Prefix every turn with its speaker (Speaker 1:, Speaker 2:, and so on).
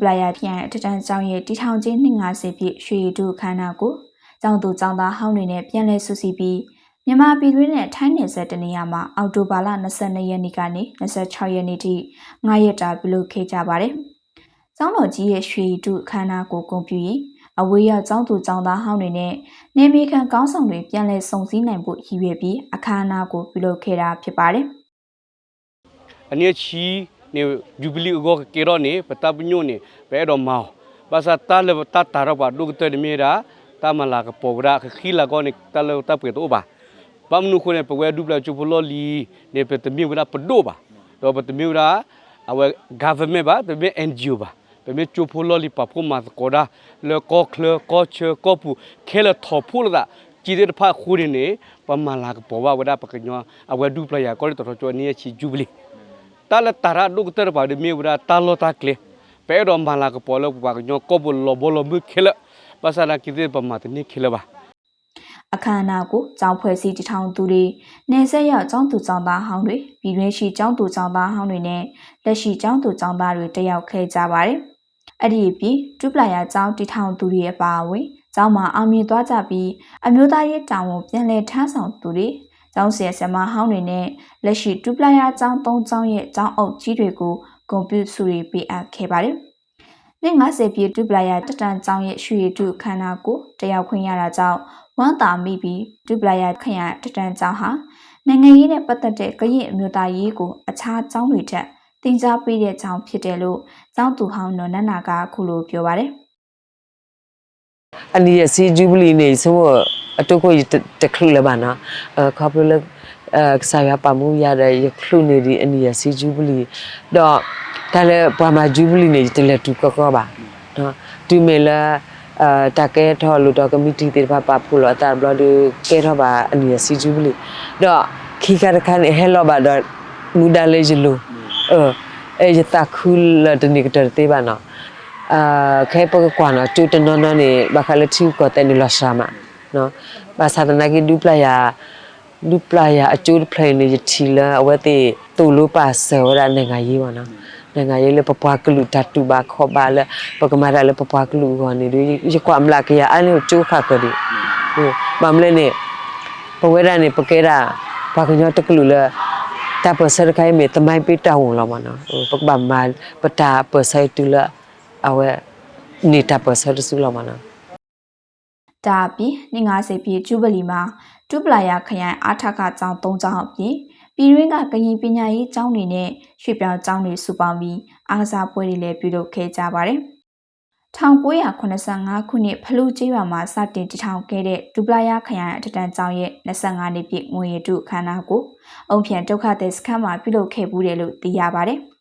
Speaker 1: ပလာယာပြန်အထက်တန်းကျောင်းရဲ့တီထောင်ချင်း250ပြည့်ရွှေရည်တုခမ်းနားကိုကျောင်းသူကျောင်းသားဟောင်းတွေနဲ့ပြန်လည်ဆုစီပြီးမြန်မာပြည်တွင်းနဲ့ထိုင်းနယ်စပ်တနေရာမှာအောက်တိုဘာလ22ရက်နေ့ကနေ26ရက်နေ့ထိ9ရက်တာပြုလုပ်ခဲ့ကြပါတယ်။ကျောင်းတော်ကြီးရဲ့ရွှေရည်တုခမ်းနားကိုဂုဏ်ပြုရင်အဝေးရောက်ကျောင်းသူကျောင်းသားဟောင်းတွေနဲ့နေမီခံကောင်းဆောင်တွေပြန်လည်စုံစည်းနိုင်ဖို့ရည်ရွယ်ပြီးအခမ်းအနားကိုပြုလုပ်ခဲ့တာဖြစ်ပါတယ်။
Speaker 2: အနေချီနေဂျူဘလီကိုကေရောနေပတပ်ညိုနေ ဘဲတော့မောင်ဘာသာတာလတတာရပါဒုကတဲ့မီရာတာမလာကပေါ်ရာခီလာကောနေတလတပ်ပေတော့ပါပမ်နုခုနေပဝဲဒူပလာချူပလိုလီနေပတမီဝရာပဒိုပါတော့ပတမီဝရာအဝဲ government ပါတမီ NGO ပါပမေချူဖိုလိုလီပပမတ်ကောဒါလေကောခလကောချကောပူခဲလထော်ဖူလာကြည်တဲ့ဖာခူရနေပမလာကပေါ်ဝါပကညောအဝဲဒူပလာရကောတော်ချောနေချီဂျူဘလီ tala tara duk ter pa de miura talo takle pe ro mala ko polo pa nyo ko bolo bolo mu khila pasala kide pa mat ni khila ba
Speaker 1: အခမ်းအနားကိုကျောင်းဖွဲ့စည်းတည်ထောင်သူတွေနေဆက်ရောက်ကျောင်းသူကျောင်းသားဟောင်းတွေပြည်တွင်းရှိကျောင်းသူကျောင်းသားဟောင်းတွေနဲ့လက်ရှိကျောင်းသူကျောင်းသားတွေတက်ရောက်ခဲ့ကြပါတယ်။အဲ့ဒီအပြင်ဒူပလာယာကျောင်းတည်ထောင်သူတွေအပါအဝင်ကျောင်းမှာအောင်မြင်သွားကြပြီးအမျိုးသားရေးတာဝန်ပြန်လည်ထမ်းဆောင်သူတွေ ကျောင်းဆရာဆရာမဟောင်းတွေနဲ့လက်ရှိဒူပလာယာကျောင်း၃ကျောင်းရဲ့ကျောင်းအုပ်ကြီးတွေကိုဂုဏ်ပြုစုတွေပေးအပ်ခဲ့ပါတယ်။နှစ်90ပြည့်ဒူပလာယာတက်တန်ကျောင်းရဲ့ရွှေရည်တုခန္ဓာကိုတက်ရောက်ခွင့်ရတာကြောင့်ဝမ်းသာမိပြီးဒူပလာယာခရိုင်တက်တန်ကျောင်းဟာနိုင်ငံရေးနဲ့ပတ်သက်တဲ့ကရင်အမျိုးသားရေးကိုအခြားကျောင်းတွေထက်တင် जा ပေးတဲ့ကျောင်းဖြစ်တယ်လို့ကျောင်းသူဟောင်းနော်နန္နာကအခုလိုပြောပါတယ်။
Speaker 3: အနီရစီဂျူဘလီနေဆိုအတုကိုတခလူလဘာနာအခါပလအဲဆာရပါမှုရတဲ့ရခလူနေဒီအနီရစီဂျူဘလီတော့ဒါလည်းပမာဂျူဘလီနေတလက်တူကောကောပါနော်တူမေလာအာတကဲထော်လို့တော့ကမတီတေပါပါဖူလို့အတာဘလဒကဲထော်ပါအနီရစီဂျူဘလီတော့ခိကရခန်ဟဲလောပါတော့မူဒါလေဂျလူအဲအဲရတာခုလတနိကတတေပါနော် အာခဲပကကွာနော်တူတနော်နော်နေဘခလတီကိုတဲနီလရှာမနော်ဘာသာတနာကီဒူပလာယာဒူပလာယာအကျိုးဖလိုင်းနေချီလာအဝဲတေတူလို့ပါဆောရနိုင်ငံရေးပါနော်နိုင်ငံရေးလေပပွားကလူတတူပါခေါ်ပါလေပကမာရလေပပွားကလူခေါ်နေဒီရကွာမလာကရအဲ့လိုကျိုးခါကဒီဟိုမမလဲနေပဝဲရနေပကဲရာဘာကညောတကလူလေတာပစရခိုင်မေတမိုင်းပိတောင်းလောမနော်ဟိုပကဘာမာပတာပဆိုင်တူလာ အဝဲနေတာပစရဆူလောမနော်
Speaker 1: ဒါအပြင်250ပြည့်ကျူဘလီမှာဒူပလာယာခရိုင်အားထကကျောင်း၃ကျောင်းအပြင်ပြည်တွင်းကကရင်ပညာရေးကျောင်းတွေနဲ့ရွှေပြောင်ကျောင်းတွေစုပေါင်းပြီးအားကစားပွဲတွေလည်းပြုလုပ်ခဲ့ကြပါတယ်။1985ခုနှစ်ဖလူးကျေးရွာမှာစတင်တည်ထောင်ခဲ့တဲ့ဒူပလာယာခရိုင်အထက်တန်းကျောင်းရဲ့25နှစ်ပြည့်ငွေရတုအခမ်းအနားကိုအုံဖြန်ဒုက္ခသည်စခန်းမှာပြုလုပ်ခဲ့ဘူးတယ်လို့သိရပါတယ်။